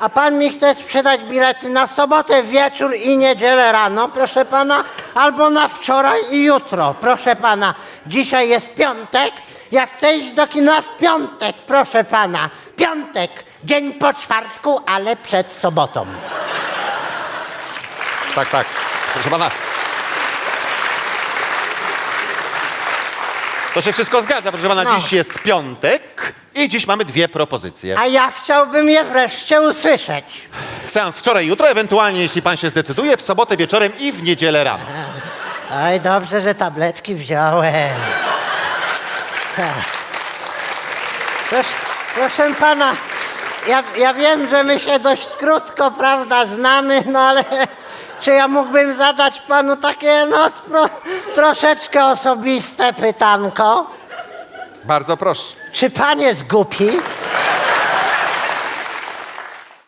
A pan mi chce sprzedać bilety na sobotę wieczór i niedzielę rano, proszę pana, albo na wczoraj i jutro, proszę pana. Dzisiaj jest piątek, jak chcę iść do kina w piątek, proszę pana. Piątek, dzień po czwartku, ale przed sobotą. Tak, tak. Proszę pana. To się wszystko zgadza, proszę pana. No. Dziś jest piątek i dziś mamy dwie propozycje. A ja chciałbym je wreszcie usłyszeć. Seans wczoraj, jutro, ewentualnie, jeśli pan się zdecyduje, w sobotę wieczorem i w niedzielę rano. Oj, dobrze, że tabletki wziąłem. Proszę, proszę pana, ja, ja wiem, że my się dość krótko, prawda, znamy, no ale czy ja mógłbym zadać panu takie, no, troszeczkę osobiste pytanko? Bardzo proszę. Czy pan jest głupi?